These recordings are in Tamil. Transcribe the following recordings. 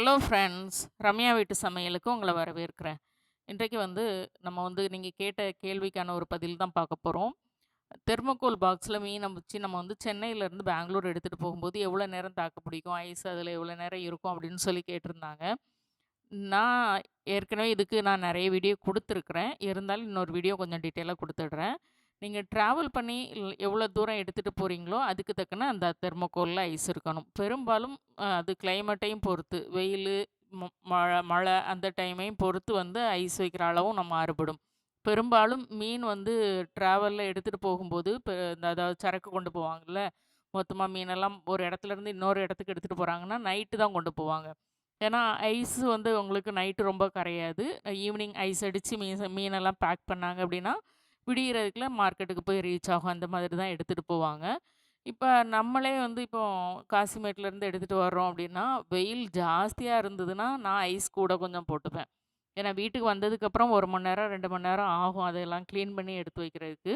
ஹலோ ஃப்ரெண்ட்ஸ் ரம்யா வீட்டு சமையலுக்கு உங்களை வரவேற்கிறேன். இன்றைக்கு வந்து நம்ம வந்து நீங்கள் கேட்ட கேள்விக்கான ஒரு பதில் தான் பார்க்க போகிறோம் தெர்மோகோல் பாக்ஸில் மீனை வச்சு நம்ம வந்து சென்னையிலேருந்து பெங்களூர் எடுத்துகிட்டு போகும்போது எவ்வளோ நேரம் தாக்கு பிடிக்கும் ஐஸ் அதில் எவ்வளோ நேரம் இருக்கும் அப்படின்னு சொல்லி கேட்டிருந்தாங்க. நான் ஏற்கனவே இதுக்கு நான் நிறைய வீடியோ கொடுத்துருக்குறேன். இருந்தாலும் இன்னொரு வீடியோ கொஞ்சம் டீட்டெயிலாக கொடுத்துடுறேன். நீங்கள் ட்ராவல் பண்ணி எவ்வளோ தூரம் எடுத்துகிட்டு போகிறீங்களோ அதுக்கு தக்கன அந்த தெர்மோகோலில் ஐஸ் இருக்கணும். பெரும்பாலும் அது கிளைமேட்டையும் பொறுத்து வெயில் மழை மழை அந்த டைமையும் பொறுத்து வந்து ஐஸ் வைக்கிற அளவும் நம்ம மாறுபடும். பெரும்பாலும் மீன் வந்து ட்ராவலில் எடுத்துகிட்டு போகும்போது இப்போ இந்த அதாவது சரக்கு கொண்டு போவாங்கல்ல மொத்தமாக மீனெல்லாம் ஒரு இடத்துல இருந்து இன்னொரு இடத்துக்கு எடுத்துகிட்டு போகிறாங்கன்னா நைட்டு தான் கொண்டு போவாங்க. ஏன்னா ஐஸ் வந்து உங்களுக்கு நைட்டு ரொம்ப கரையாது. ஈவினிங் ஐஸ் அடித்து மீன் மீனெல்லாம் பேக் பண்ணாங்க அப்படின்னா விடியறதுக்குள்ள மார்க்கெட்டுக்கு போய் ரீச் ஆகும். அந்த மாதிரி தான் எடுத்துகிட்டு போவாங்க. இப்போ நம்மளே வந்து இப்போ காசிமேட்லேருந்து எடுத்துகிட்டு வர்றோம் அப்படின்னா வெயில் ஜாஸ்தியாக இருந்ததுன்னா நான் ஐஸ் கூட கொஞ்சம் போட்டுப்பேன். ஏன்னா வீட்டுக்கு வந்ததுக்கப்புறம் ஒரு மணி நேரம் ரெண்டு மணி நேரம் ஆகும். அதெல்லாம் க்ளீன் பண்ணி எடுத்து வைக்கிறதுக்கு.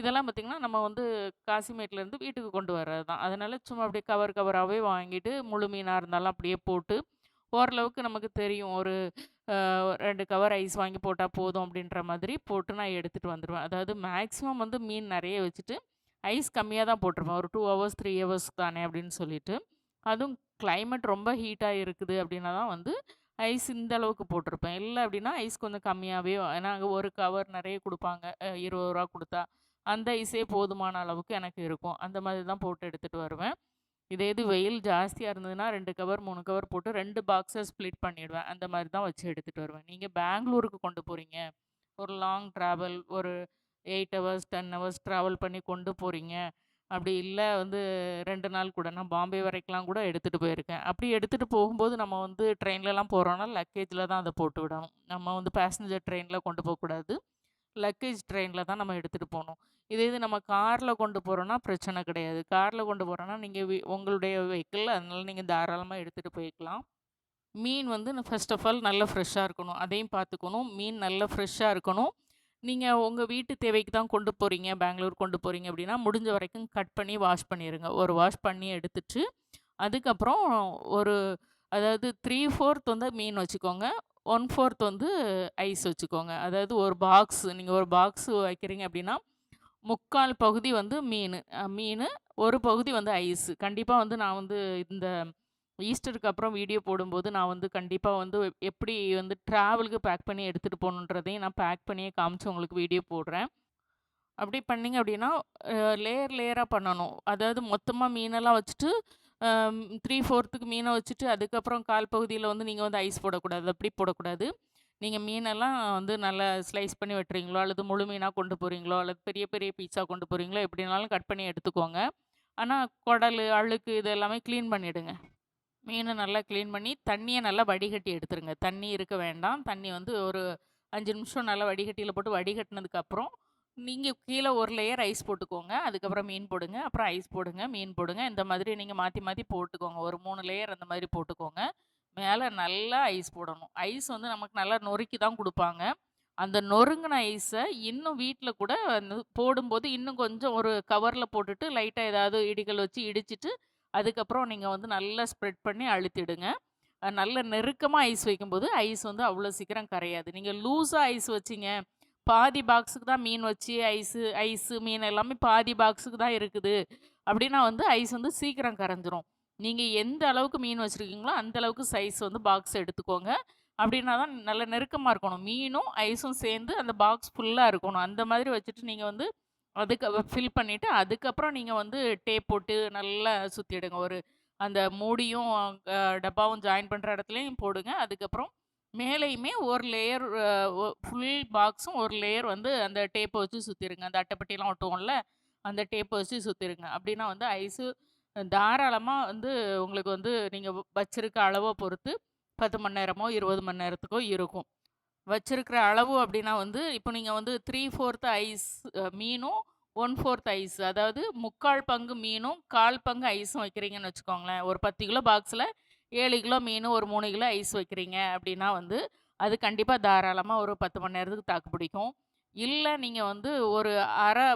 இதெல்லாம் பார்த்திங்கன்னா நம்ம வந்து காசிமேட்லேருந்து வீட்டுக்கு கொண்டு வர்றது தான். அதனால் சும்மா அப்படியே கவர் கவராகவே வாங்கிட்டு முழு மீனாக இருந்தாலும் அப்படியே போட்டு ஓரளவுக்கு நமக்கு தெரியும். ஒரு ரெண்டு கவர் ஐஸ் வாங்கி போட்டால் போதும் அப்படின்ற மாதிரி போட்டு நான் எடுத்துகிட்டு வந்துடுவேன் அதாவது மேக்ஸிமம் வந்து மீன் நிறைய வச்சுட்டு ஐஸ் கம்மியாக தான் போட்டிருப்பேன். ஒரு டூ ஹவர்ஸ் த்ரீ ஹவர்ஸ் தானே அப்படின்னு சொல்லிட்டு. அதுவும் கிளைமேட் ரொம்ப ஹீட்டாக இருக்குது அப்படின்னா தான் வந்து ஐஸ் இந்த அளவுக்கு போட்டிருப்பேன். இல்லை அப்படின்னா ஐஸ் கொஞ்சம் கம்மியாகவே ஏன்னா அங்கே ஒரு கவர் நிறைய கொடுப்பாங்க. இருபது ரூபா கொடுத்தா அந்த ஐஸே போதுமான அளவுக்கு எனக்கு இருக்கும். அந்த மாதிரி தான் போட்டு எடுத்துகிட்டு வருவேன். இதே இது வெயில் ஜாஸ்தியாக இருந்ததுன்னா ரெண்டு கவர் மூணு கவர் போட்டு ரெண்டு பாக்ஸை ஸ்ப்ளிட் பண்ணிடுவேன். அந்த மாதிரி தான் வச்சு எடுத்துகிட்டு வருவேன். நீங்கள் பெங்களூருக்கு கொண்டு போகிறீங்க ஒரு லாங் ட்ராவல் ஒரு eight hours ten hours travel பண்ணி கொண்டு போகிறீங்க அப்படி இல்லை வந்து ரெண்டு நாள் கூட. நான் பாம்பே வரைக்கெலாம் கூட எடுத்துகிட்டு போயிருக்கேன். அப்படி எடுத்துகிட்டு போகும்போது நம்ம வந்து ட்ரெயின்லலாம் போகிறோன்னா லக்கேஜில் தான் அதை போட்டு விடணும். நம்ம வந்து பேசஞ்சர் ட்ரெயினில் கொண்டு போகக்கூடாது. லக்கேஜ் ட்ரெயினில் தான் நம்ம எடுத்துகிட்டு போகணும் இதே இது நம்ம காரில் கொண்டு போகிறோன்னா பிரச்சனை கிடையாது. காரில் கொண்டு போகிறோன்னா நீங்கள் உங்களுடைய வெஹிக்கிள் அதனால நீங்கள் தாராளமாக எடுத்துகிட்டு போய்க்கலாம். மீன் வந்து ஃபர்ஸ்ட் ஆஃப் ஆல் நல்லா ஃப்ரெஷ்ஷாக இருக்கணும். அதையும் பார்த்துக்கணும் மீன் நல்லா ஃப்ரெஷ்ஷாக இருக்கணும். நீங்கள் உங்கள் வீட்டு தேவைக்கு தான் கொண்டு போகிறீங்க பெங்களூர் கொண்டு போகிறீங்க அப்படின்னா முடிஞ்ச வரைக்கும் கட் பண்ணி வாஷ் பண்ணிடுங்க ஒரு வாஷ் பண்ணி எடுத்துட்டு அதுக்கப்புறம் ஒரு அதாவது த்ரீ ஃபோர்த் வந்து மீன் வச்சுக்கோங்க. ஒன் ஃபோர்த் வந்து ஐஸ் வச்சுக்கோங்க. அதாவது ஒரு பாக்ஸ் நீங்கள் ஒரு பாக்ஸ் வைக்கிறீங்க அப்படின்னா முக்கால் பகுதி வந்து மீன். மீன் ஒரு பகுதி வந்து ஐஸ். கண்டிப்பாக வந்து நான் வந்து இந்த ஈஸ்டருக்கு அப்புறம் வீடியோ போடும்போது நான் வந்து கண்டிப்பாக வந்து எப்படி வந்து ட்ராவலுக்கு பேக் பண்ணி எடுத்துகிட்டு போகணுன்றதையும் நான் பேக் பண்ணியே காமிச்சு உங்களுக்கு வீடியோ போடுறேன். அப்படி பண்ணீங்க அப்படின்னா லேயர் லேயராக பண்ணணும். அதாவது மொத்தமாக மீனெல்லாம் வச்சுட்டு த்ரீ ஃபோர்த்துக்கு மீனை வச்சுட்டு அதுக்கப்புறம் கால் பகுதியில் வந்து நீங்கள் வந்து ஐஸ் போடக்கூடாது. அப்படி போடக்கூடாது. நீங்கள் மீனெல்லாம் வந்து நல்லா ஸ்லைஸ் பண்ணி வெட்டுறீங்களோ அல்லது முழு மீனாக கொண்டு போகிறீங்களோ அல்லது பெரிய பெரிய பீஸாக கொண்டு போகிறீங்களோ எப்படினாலும் கட் பண்ணி எடுத்துக்கோங்க. ஆனால் குடல் அழுக்கு இது எல்லாமே க்ளீன் பண்ணிவிடுங்க மீனை நல்லா க்ளீன் பண்ணி தண்ணியை நல்லா வடிகட்டி எடுத்துருங்க. தண்ணி இருக்க வேண்டாம். தண்ணி வந்து ஒரு அஞ்சு நிமிஷம் நல்லா வடிகட்டியில் போட்டு வடிகட்டினதுக்கப்புறம் நீங்கள் கீழே ஒரு லேயர் ஐஸ் போட்டுக்கோங்க. அதுக்கப்புறம் மீன் போடுங்க. அப்புறம் ஐஸ் போடுங்க. மீன் போடுங்க. இந்த மாதிரி நீங்கள் மாற்றி மாற்றி போட்டுக்கோங்க. ஒரு மூணு லேயர் அந்த மாதிரி போட்டுக்கோங்க. மேலே நல்லா ஐஸ் போடணும். ஐஸ் வந்து நமக்கு நல்லா நொறுக்கி தான் கொடுப்பாங்க. அந்த நொறுங்கின ஐஸை இன்னும் வீட்டில் கூட போடும்போது இன்னும் கொஞ்சம் ஒரு கவரில் போட்டுட்டு லைட்டாக ஏதாவது இடிகள் வச்சு இடிச்சிட்டு அதுக்கப்புறம் நீங்கள் வந்து நல்லா ஸ்ப்ரெட் பண்ணி அழுத்திடுங்க. நல்ல நெருக்கமாக ஐஸ் வைக்கும்போது ஐஸ் வந்து அவ்வளோ சீக்கிரம் கரையாது. நீங்கள் லூஸாக ஐஸ் வச்சிங்க. பாதி பாக்ஸுக்கு தான் மீன் வச்சு ஐஸு ஐஸு மீன் எல்லாமே பாதி பாக்ஸுக்கு தான் இருக்குது. அப்படின்னா வந்து ஐஸ் வந்து சீக்கிரம் கரைஞ்சிரும். நீங்கள் எந்த அளவுக்கு மீன் வச்சுருக்கீங்களோ அந்த அளவுக்கு சைஸ் வந்து பாக்ஸ் எடுத்துக்கோங்க. அப்படின்னா தான் நல்ல நெருக்கமாக இருக்கணும். மீனும் ஐஸும் சேர்ந்து அந்த பாக்ஸ் ஃபுல்லாக இருக்கணும். அந்த மாதிரி வச்சுட்டு நீங்கள் வந்து அதுக்கு ஃபில் பண்ணிவிட்டு அதுக்கப்புறம் நீங்கள் வந்து டேப் போட்டு நல்லா சுற்றிடுங்க ஒரு அந்த மூடியும் டப்பாவும் ஜாயின் பண்ணுற இடத்துலையும் போடுங்க. அதுக்கப்புறம் மேலேயுமே ஒரு லேயர் ஃபுல் பாக்ஸும் ஒரு லேயர் வந்து அந்த டேப்பை வச்சு சுற்றிருங்க அந்த அட்டைப்பட்டிலாம் ஒட்டுவோம்ல அந்த டேப்பை வச்சு சுற்றிடுங்க அப்படின்னா வந்து ஐஸு தாராளமாக வந்து உங்களுக்கு வந்து நீங்கள் வச்சுருக்க அளவை பொறுத்து பத்து மணி நேரமோ இருபது மணி நேரத்துக்கோ இருக்கும். வச்சுருக்கிற அளவு அப்படின்னா வந்து இப்போ நீங்கள் வந்து த்ரீ ஃபோர்த்து ஐஸ் மீனும் ஒன் ஃபோர்த் ஐஸ் அதாவது முக்கால் பங்கு மீனும் கால் பங்கு ஐஸும் வைக்கிறீங்கன்னு வச்சுக்கோங்களேன். ஒரு பத்து கிலோ பாக்ஸில் ஏழு கிலோ மீன் ஒரு மூணு கிலோ ஐஸ் வைக்கிறீங்க அப்படின்னா வந்து அது கண்டிப்பாக தாராளமாக ஒரு பத்து மணி நேரத்துக்கு தாக்கு பிடிக்கும் இல்லை நீங்கள் வந்து ஒரு அரை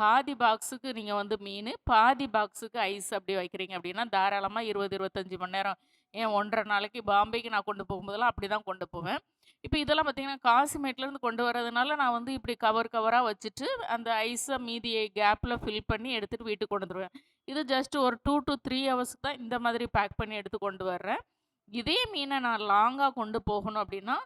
பாதி பாக்ஸுக்கு நீங்கள் வந்து மீன் பாதி பாக்ஸுக்கு ஐஸ் அப்படி வைக்கிறீங்க அப்படின்னா தாராளமாக இருபது இருபத்தஞ்சி மணி நேரம் ஏன் 1 1/2 நாளைக்கு பாம்பேக்கு நான் கொண்டு போகும்போதெல்லாம் அப்படி தான் கொண்டு போவேன். இப்போ இதெல்லாம் பார்த்தீங்கன்னா, காசிமேட்லேருந்து கொண்டு வரதுனால நான் வந்து இப்படி கவர் கவராக வச்சுட்டு, அந்த ஐஸை மீதியை கேப்பில் ஃபில் பண்ணி எடுத்துகிட்டு வீட்டுக்கு கொண்டு வந்துடுவேன் இது ஜஸ்ட் ஒரு டூ டு த்ரீ ஹவர்ஸ்க்கு தான் இந்த மாதிரி பேக் பண்ணி எடுத்து கொண்டு வர்றேன். இதே மீனை நான் லாங்காக கொண்டு போகணும் அப்படின்னா,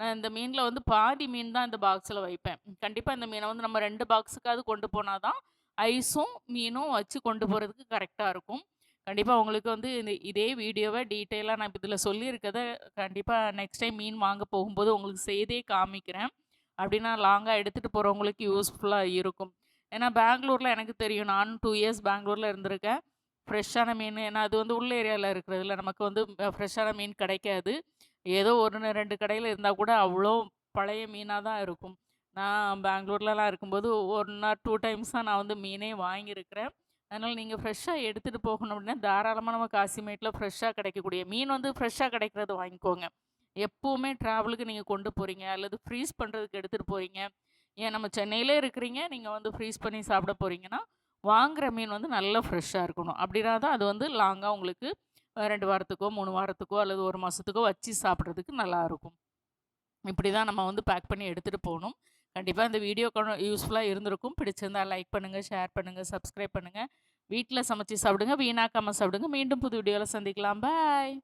நான் இந்த மீனில் வந்து பாதி மீன் தான் இந்த பாக்ஸில் வைப்பேன். கண்டிப்பாக இந்த மீனை வந்து நம்ம ரெண்டு பாக்ஸுக்காவது கொண்டு போனால் தான், ஐஸும், மீனும் வச்சு கொண்டு போகிறதுக்கு கரெக்டாக இருக்கும். கண்டிப்பாக உங்களுக்கு வந்து இந்த இதே வீடியோவை டீட்டெயிலாக நான் இதில் இதில சொல்லியிருக்கத கண்டிப்பாக நெக்ஸ்ட் டைம் மீன் வாங்க போகும்போது உங்களுக்கு செய்தே காமிக்கிறேன். அப்படின்னா லாங்காக எடுத்துகிட்டு போகிறவங்களுக்கு யூஸ்ஃபுல்லாக இருக்கும். ஏன்னா பெங்களூரில் எனக்கு தெரியும். நானும் டூ இயர்ஸ் பெங்களூரில் இருந்திருக்கேன். ஃப்ரெஷ்ஷான மீன் ஏன்னா அது வந்து உள்ள ஏரியாவில் இருக்கிறதுல நமக்கு வந்து ஃப்ரெஷ்ஷான மீன் கிடைக்காது. ஏதோ ஒன்று ரெண்டு கடையில் இருந்தால் கூட அவ்வளோ பழைய மீனாக தான் இருக்கும். நான் பெங்களூர்லலாம் இருக்கும்போது ஒன் ஆர் டூ டைம்ஸ் தான் நான் வந்து மீனே வாங்கியிருக்கிறேன். அதனால் நீங்கள் ஃப்ரெஷ்ஷாக எடுத்துகிட்டு போகணும் அப்படின்னா, தாராளமாக நம்ம காசிமேட்டில் ஃப்ரெஷ்ஷாக கிடைக்கக்கூடிய மீன் வந்து ஃப்ரெஷ்ஷாக கிடைக்கிறது வாங்கிக்கோங்க. எப்போவுமே ட்ராவலுக்கு நீங்கள் கொண்டு போகிறீங்க அல்லது ஃப்ரீஸ் பண்ணுறதுக்கு எடுத்துகிட்டு போகிறீங்க ஏன் நம்ம சென்னையிலே இருக்கிறீங்க, நீங்கள் வந்து ஃப்ரீஸ் பண்ணி சாப்பிட போகிறீங்கன்னா வாங்குகிற மீன் வந்து நல்லா ஃப்ரெஷ்ஷாக இருக்கணும். அப்படின்னா தான் அது வந்து லாங்காக உங்களுக்கு ரெண்டு வாரத்துக்கோ, மூணு வாரத்துக்கோ அல்லது ஒரு மாதத்துக்கோ வச்சு சாப்பிட்றதுக்கு நல்லாயிருக்கும் இப்படி தான் நம்ம வந்து பேக் பண்ணி எடுத்துகிட்டு போகணும் கண்டிப்பாக இந்த வீடியோ யூஸ்ஃபுல்லாக இருந்திருக்கும். பிடிச்சிருந்தா லைக் பண்ணுங்கள் ஷேர் பண்ணுங்கள் சப்ஸ்கிரைப் பண்ணுங்கள் வீட்டில் சமைச்சு சாப்பிடுங்க, வீணாக்காமல் சாப்பிடுங்க. மீண்டும் புது வீடியோவில் சந்திக்கலாம். பாய்.